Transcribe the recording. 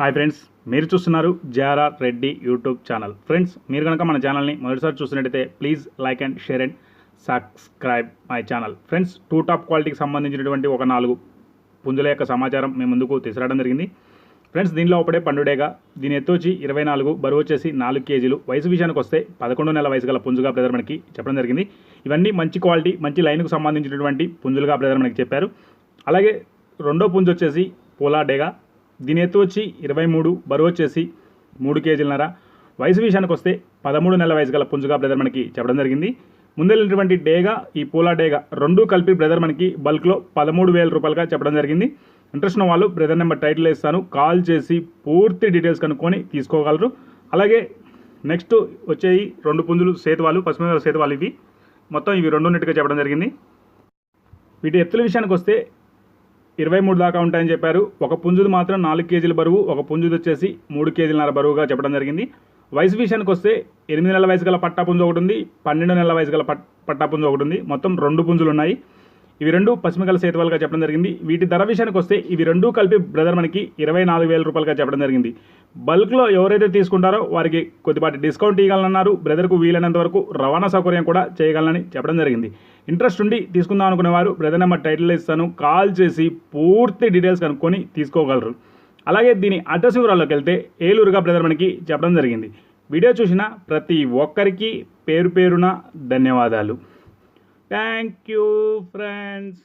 Hi friends మీరు చూస్తున్నారు JRR Reddy YouTube channel. Friends మీరు కనుక మన ఛానల్ని మొదటిసారి చూసినట్టయితే please like and share and subscribe my channel. Friends two top క్వాలిటీకి సంబంధించినటువంటి ఒక నాలుగు పుంజుల యొక్క సమాచారం మేము ముందుకు తీసుకురావడం జరిగింది. ఫ్రెండ్స్ దీనిలో ఒకటే పండుడేగా. దీని ఎత్తు వచ్చి ఇరవై నాలుగు బరువు వచ్చేసి నాలుగు కేజీలు. వయసు విషయానికి వస్తే పదకొండు నెలల వయసు గల పుంజుగా బ్రదర్ మనకి చెప్పడం జరిగింది. ఇవన్నీ మంచి క్వాలిటీ మంచి లైన్కు సంబంధించినటువంటి పుంజులుగా బ్రదర్ మనకి చెప్పారు. అలాగే రెండో పుంజు వచ్చేసి పోలా డేగా. దీని ఎత్తు వచ్చి ఇరవై మూడు బరువు వచ్చేసి మూడు కేజీలన్నర. వయసు విషయానికి వస్తే పదమూడు నెలల వయసు గల పుంజుగా బ్రదర్ మనకి చెప్పడం జరిగింది. ముందెళ్ళినటువంటి డేగా ఈ పూలా డేగా రెండు కలిపి బ్రదర్ మనకి బల్క్లో పదమూడు వేల రూపాయలుగా చెప్పడం జరిగింది. ఇంట్రెస్ట్ ఉన్న వాళ్ళు బ్రదర్ నెంబర్ టైటిల్ ఇస్తాను కాల్ చేసి పూర్తి డీటెయిల్స్ కనుక్కొని తీసుకోగలరు. అలాగే నెక్స్ట్ వచ్చేవి రెండు పుంజులు సేతువాలు పశ్చిమ సేతువాలు ఇవి. మొత్తం ఇవి రెండు ఉన్నట్టుగా చెప్పడం జరిగింది. వీటి ఎత్తుల విషయానికి వస్తే ఇరవై మూడు దాకా ఉంటాయని చెప్పారు. ఒక పుంజుది మాత్రం నాలుగు కేజీల బరువు ఒక పుంజుది వచ్చేసి మూడు కేజీలన్నర బరువుగా చెప్పడం జరిగింది. వయసు విషయానికి వస్తే ఎనిమిది నెలల వయసు గల పట్టా పుంజు ఒకటి ఉంది పన్నెండు నెలల వయసు గల పట్ పట్టా పుంజు ఒకటి ఉంది. మొత్తం రెండు పుంజులు ఉన్నాయి. ఇవి రెండు పశ్చిమగల సేతువాలుగా చెప్పడం జరిగింది. వీటి ధర విషయానికి వస్తే ఇవి రెండు కలిపి బ్రదర్ మనకి ఇరవై నాలుగు వేల రూపాయలుగా చెప్పడం జరిగింది. బల్క్లో ఎవరైతే తీసుకుంటారో వారికి కొద్దిపాటి డిస్కౌంట్ ఇవ్వాలన్నారు బ్రదర్కు వీలైనంత వరకు రవాణా సౌకర్యం కూడా చేయగలనని చెప్పడం జరిగింది. ఇంట్రెస్ట్ ఉండి తీసుకుందాం అనుకునే వారు బ్రదర్ నెంబర్ టైటిల్ ఇస్తాను. కాల్ చేసి పూర్తి డీటెయిల్స్ కనుక్కొని తీసుకోగలరు. అలాగే దీని అడ్రస్ వివరాల్లోకి వెళ్తే ఏలూరుగా బ్రదర్ మనకి చెప్పడం జరిగింది. వీడియో చూసిన ప్రతి ఒక్కరికి పేరు పేరున ధన్యవాదాలు. Thank you, friends.